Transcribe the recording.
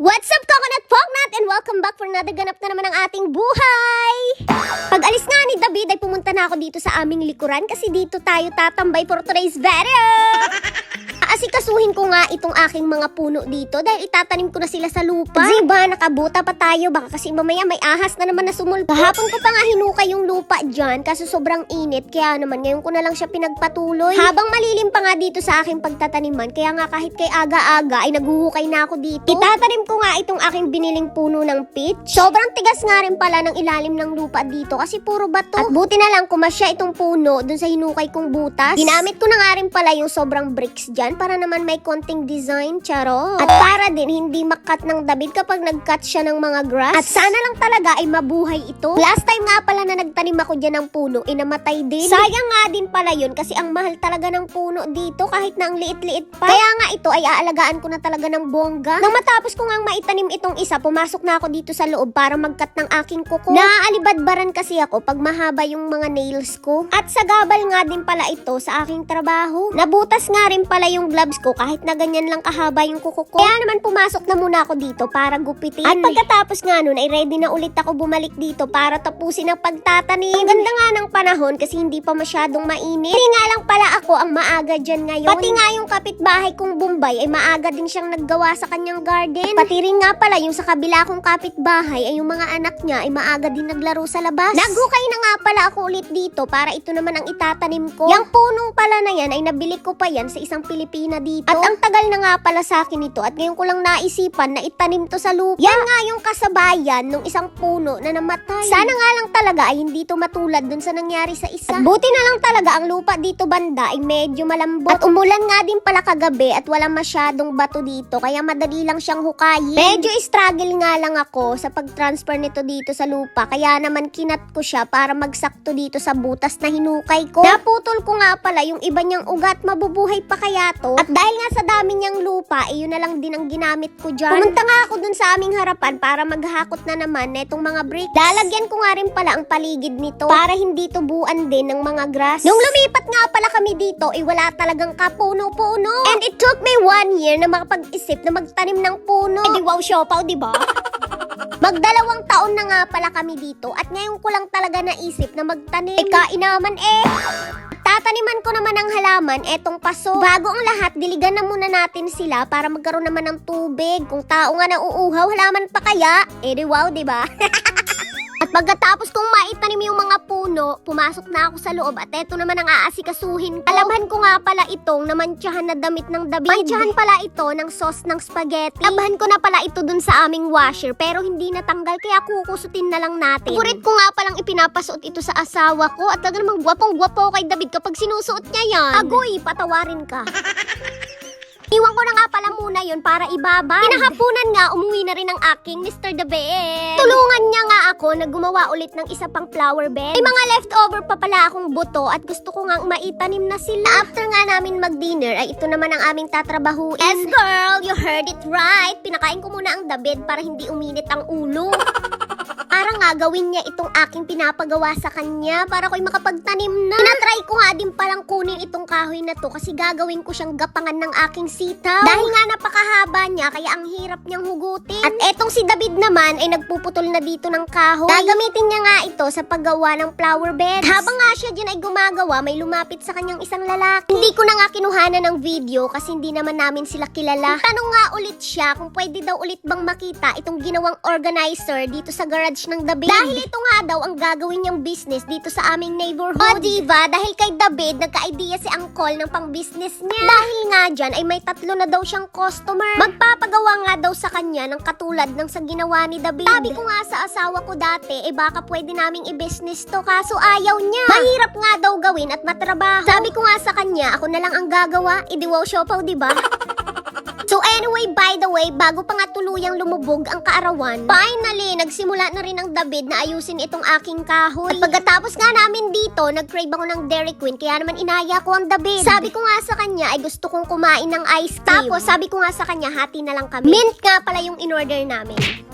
What's up, Coconut Pognat? And welcome back for another ganap na naman ng ating buhay! Pag alis nga ni David ay pumunta na ako dito sa aming likuran kasi dito tayo tatambay for today's video! Aasikasuhin ko nga itong aking mga puno dito dahil itatanim ko na sila sa lupa. Diba, nakabuta pa tayo. Baka kasi mamaya may ahas na naman na sumulpa. Kahapon ko pa nga hinukay yung lupa dyan kasi sobrang init. Kaya naman ngayon ko na lang siya pinagpatuloy. Habang malilim pa nga dito sa aking pagtataniman. Kaya nga kahit kay aga-aga ay naghuhukay na ako dito. Itatanim ko nga itong aking biniling puno ng peach. Sobrang tigas nga rin pala ng ilalim ng lupa dito kasi puro bato. At buti na lang kumasya itong puno dun sa hinukay kong butas. Ginamit ko na nga rin pala yung sobrang bricks dyan para naman may konting design, charot. At para din hindi makat ng David kapag nag-cut siya ng mga grass. At sana lang talaga ay mabuhay ito. Last time nga pala na nagtanim ako dyan ng puno, inamatay din. Sayang nga din pala yun kasi ang mahal talaga ng puno dito kahit na ang liit-liit pa. Kaya nga ito ay aalagaan ko na talaga ng bongga. Nang matapos ko nga maitanim itong isa, pumasok na ako dito sa loob para mag-cut ng aking kuko. Naaalibadbaran kasi ako pag mahaba yung mga nails ko. At sa gabal nga din pala ito sa aking trabaho. Nabutas nga rin pala yung gloves ko kahit na ganyan lang kahaba yung kuko ko. Kaya naman pumasok na muna ako dito para gupitin. At pagkatapos nga nun ay ready na ulit ako bumalik dito para tapusin ang pagtatanim. Ang ganda nga ng panahon kasi hindi pa masyadong mainit. Hindi nga lang pala ako ang maaga dyan ngayon. Pati nga yung kapitbahay kong Bombay ay maaga din siyang naggawa sa kanyang garden. At pati rin nga pala yung sa kabila kong kapitbahay ay yung mga anak niya ay maaga din naglaro sa labas. Nagukay na nga pala ako ulit dito para ito naman ang itatanim ko. Yung punong pala na yan ay nabili ko pa yan sa isang Pilipina dito. At ang tagal na nga pala sa akin ito at ngayon ko lang naisipan na itanim to sa lupa. Yan nga yung kasabayan ng isang puno na namatay. Sana nga lang talaga ay hindi to matulad dun sa nangyari sa isa. At buti na lang talaga ang lupa dito banda ay medyo malambot. At umulan nga din pala kagabi at walang masyadong bato dito kaya madali lang siyang hukayin. Medyo struggle nga lang ako sa pag-transfer nito dito sa lupa kaya naman kinat ko siya para magsakto dito sa butas na hinukay ko. Naputol ko nga pala yung iba niyang ugat mabubuhay pa kaya to. At dahil nga sa dami niyang lupa, eh, yun na lang din ang ginamit ko dyan. Pumunta nga ako dun sa aming harapan para maghakot na naman netong mga bricks. Lalagyan ko nga rin pala ang paligid nito para hindi tubuan din ng mga grass. Nung lumipat nga pala kami dito, eh wala talagang kapuno-puno. And it took me one year na makapag-isip na magtanim ng puno. Eh di wow, siopaw, di ba? Magdalawang taon na nga pala kami dito at ngayon ko lang talaga naisip na magtanim. Eh kainaman eh. Tataniman ko naman ng halaman, etong paso. Bago ang lahat, diligan na muna natin sila para magkaroon naman ng tubig. Kung tao nga nauuhaw, halaman pa kaya? Eh di wow, di ba? At pagkatapos kong maitanim yung mga puno, pumasok na ako sa loob at eto naman ang aasikasuhin ko. Alamhan ko nga pala itong namantsahan na damit ng David. Mantsahan pala ito ng sauce ng spaghetti. Labahan ko na pala ito dun sa aming washer pero hindi natanggal kaya kukusutin na lang natin. Kurit ko nga palang ipinapasuot ito sa asawa ko at talaga namang gwapong-gwapo kay David kapag sinusuot niya yan. Agoy, patawarin ka. Iwan ko na nga pala muna yun para ibabay. Kinahapunan nga, umuwi na rin ang aking Mr. The Bear. Tulungan niya nga ako na gumawa ulit ng isa pang flower bed. May mga leftover pa pala akong buto at gusto ko nga maitanim na sila. After nga namin mag-dinner, ay ito naman ang aming tatrabahuin. Yes, girl! You heard it right! Pinakain ko muna ang the bed para hindi uminit ang ulo. Para nga gawin niya itong aking pinapagawa sa kanya para ko'y makapagtanim na. Tinatry ko nga din palang kunin itong kahoy na to kasi gagawin ko siyang gapangan ng aking sitaw. Dahil nga napakahaba niya kaya ang hirap niyang hugutin. At etong si David naman ay nagpuputol na dito ng kahoy. Gagamitin niya nga ito sa paggawa ng flower beds. Habang nga siya dyan ay gumagawa, may lumapit sa kanyang isang lalaki. Hindi ko na nga kinuhanan ng video kasi hindi naman namin sila kilala. Tanong nga ulit siya kung pwede daw ulit bang makita itong ginawang organizer dito sa garage ng David. Dahil ito nga daw ang gagawin niyang business dito sa aming neighborhood. O diva, dahil kay David, nagka-idea si Angkol ng pang-business niya. Dahil nga dyan ay may tatlo na daw siyang customer. Magpapagawa nga daw sa kanya ng katulad ng sa ginawa ni David. Sabi ko nga sa asawa ko dati, eh baka pwede naming i-business to kaso ayaw niya. Mahirap nga daw gawin at matrabaho. Sabi ko nga sa kanya, ako na lang ang gagawa. Idiwaw siopaw, di ba? Anyway, by the way, bago pa nga tuluyang lumubog ang kaarawan, finally, nagsimula na rin ang David na ayusin itong aking kahoy. At pagkatapos nga namin dito, nag-crave ako ng Dairy Queen, kaya naman inaya ko ang David. Sabi ko nga sa kanya, ay gusto kong kumain ng ice cream. Tapos, sabi ko nga sa kanya, hati na lang kami. Mint nga pala yung in-order namin.